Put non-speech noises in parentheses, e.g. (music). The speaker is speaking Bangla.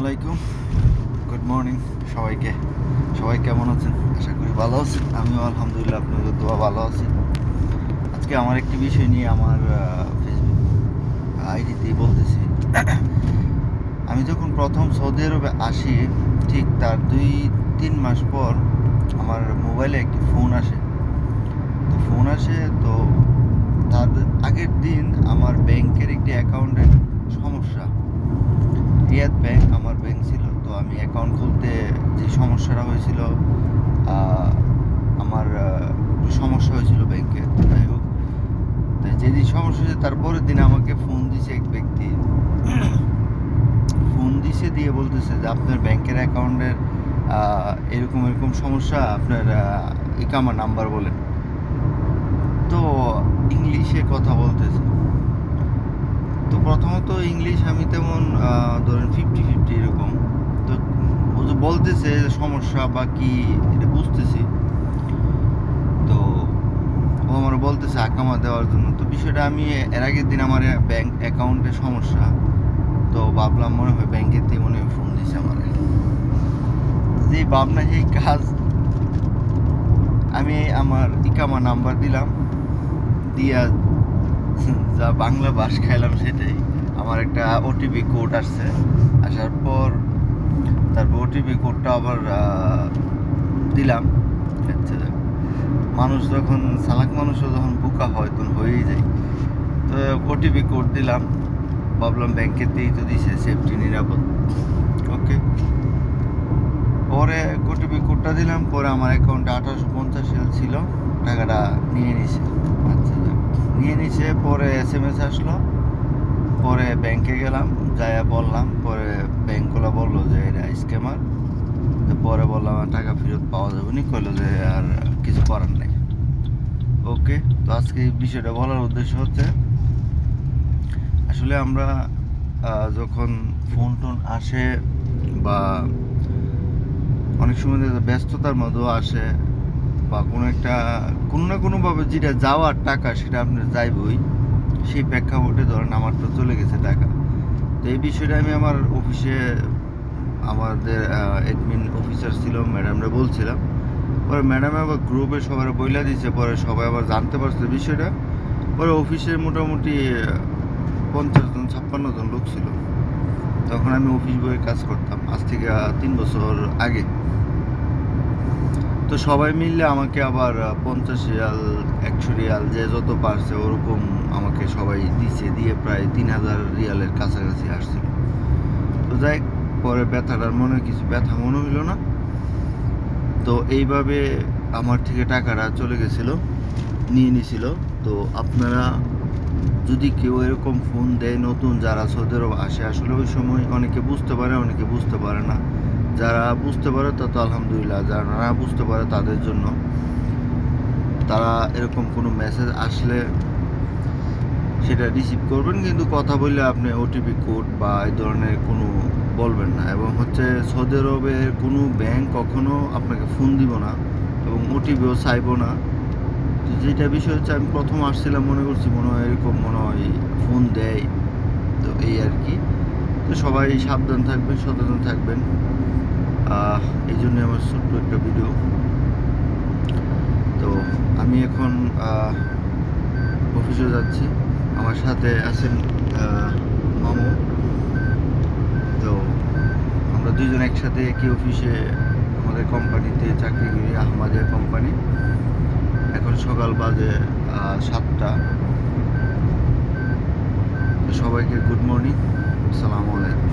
আসসালামাইকুম গুড মর্নিং সবাইকে। সবাই কেমন আছেন? আশা করি ভালো আছেন। আমিও আলহামদুলিল্লাহ আপনাদের দোয়া ভালো আছি। আজকে আমার একটি বিষয় নিয়ে আমার ফেসবুক আইডিতে বলতেছি। (clears throat) আমি যখন প্রথম সৌদি আরবে আসি, ঠিক তার দুই, তিন মাস পর আমার মোবাইলে একটি ফোন আসে। তো ফোন আসে, তো তার আগের দিন আমার ব্যাংকের একটি অ্যাকাউন্টের সমস্যা। রিয়াদ ব্যাংক অ্যাকাউন্ট খুলতে যে সমস্যাটা হয়েছিল আমার সমস্যা হয়েছিল ব্যাংকে যাই হোক যেদিন সমস্যা হয়েছে তারপরের দিন আমাকে ফোন দিছে এক ব্যক্তি। ফোন দিছে, দিয়ে বলতেছে যে, আপনার ব্যাংকের অ্যাকাউন্টের এরকম এরকম সমস্যা, আপনার ইকামা নাম্বার বলেন। তো ইংলিশে কথা বলতেছে। তো প্রথমত ইংলিশ আমি তেমন ধরেন ফিফটি ফিফটি এরকম। বলতেছে সমস্যা বা কি, এটা বুঝতেছি। তো ও আমার বলতেছে আকামা দেওয়ার জন্য। তো বিষয়টা আমি এর আগের দিন আমার ব্যাংক অ্যাকাউন্টে সমস্যা। তো ভাবলাম মনে হয় ব্যাংকের দিয়ে মনে হয় ফোন দিয়েছে আমার। যে ভাবনা সেই কাজ, আমি আমার ইকামা নাম্বার দিলাম। দিয়া যা বাংলা বাস খাইলাম সেটাই। আমার একটা ওটিপি কোড আসছে। আসার পর ওটিপি কোডটা আবার দিলাম। মানুষ যখন সালাক মানুষও যখন বোকা হয়, তখন হয়েই যায়। তো ওটিপি কোড দিলাম। ভাবলাম ব্যাংকের দিয়েই তো দিছে সেফটি নিরাপদ। ওকে পরে ওটিপি কোডটা দিলাম। পরে আমার অ্যাকাউন্টে আঠারোশো পঞ্চাশ ছিল। টাকাটা নিয়ে নিছে। আচ্ছা। নিয়ে নিছে। পরে এস এম এস আসলো। পরে ব্যাংকে গেলাম, যাইয়া বললাম, পরে ব্যাংকগুলো বলল যে, এটা স্ক্যামার তো পরে বললাম টাকা ফেরত পাওয়া যাবে না। কইলো যে, আর কিছু করার নেই। ওকে তো আজকে এই বিষয়টা বলার উদ্দেশ্য হচ্ছে, আসলে আমরা যখন ফোন টোন আসে বা অনেক সময় ব্যস্ততার মধ্যেও আসে বা কোনো একটা, কোনো না কোনোভাবে যেটা যাওয়ার টাকা সেটা আপনার যাইবই। সেই প্রেক্ষাপটে ধরেন আমার তো চলে গেছে টাকা। তো এই বিষয়টা আমি আমার অফিসে আমাদের অ্যাডমিন অফিসার ছিল ম্যাডামরা বলছিলাম। পরে ম্যাডাম আবার গ্রুপে সবার বইলা দিয়েছে পরে সবাই আবার জানতে পারছে বিষয়টা। পরে অফিসে মোটামুটি পঞ্চাশ জন, ছাপ্পান্ন জন লোক ছিল। তখন আমি অফিস বইয়ের কাজ করতাম, আজ থেকে তিন বছর আগে। তো সবাই মিললে আমাকে আবার পঞ্চাশ রিয়াল রিয়াল, যে যত পারছে ওরকম আমাকে সবাই দিছে, দিয়ে প্রায় তিন হাজার রিয়ালের কাছাকাছি আসছিল। তো যাই পরে ব্যথাটার মনে কিছু ব্যথা মনে হইল না। তো এইভাবে আমার থেকে টাকাটা চলে গেছিল, নিয়ে নিছিল। তো আপনারা যদি কেউ এরকম ফোন দেয়, নতুন যারা সৌদি আরব আসে, আসলে ওই সময় অনেকে বুঝতে পারে, অনেকে বুঝতে পারে না। যারা বুঝতে পারে তা তো আলহামদুলিল্লাহ, যারা না বুঝতে পারে তাদের জন্য তারা এরকম কোনো মেসেজ আসলে সেটা রিসিভ করবেন, কিন্তু কথা বললে আপনি ওটিপি কোড বা এই ধরনের কোনো বলবেন না। এবং হচ্ছে সৌদি আরবের কোনো ব্যাংক কখনো আপনাকে ফোন দিব না এবং ওটিপিও চাইব না। তো যেটা বিষয় হচ্ছে, আমি প্রথম আসছিলাম মনে করছি মনে হয় এরকম মনে হয় ফোন দেয়। তো এই আর কি। তো সবাই সাবধান থাকবেন, সচেতন থাকবেন। এই জন্য আমার ছোট্ট একটা ভিডিও আমি এখন অফিসে যাচ্ছি। আমার সাথে আছেন মামু। তো আমরা দুজন একসাথে একই অফিসে আমাদের কোম্পানিতে চাকরি করি আহমাদিয়া কোম্পানি এখন সকাল বাজে সাতটা। সবাইকে গুড মর্নিং আসসালামু আলাইকুম।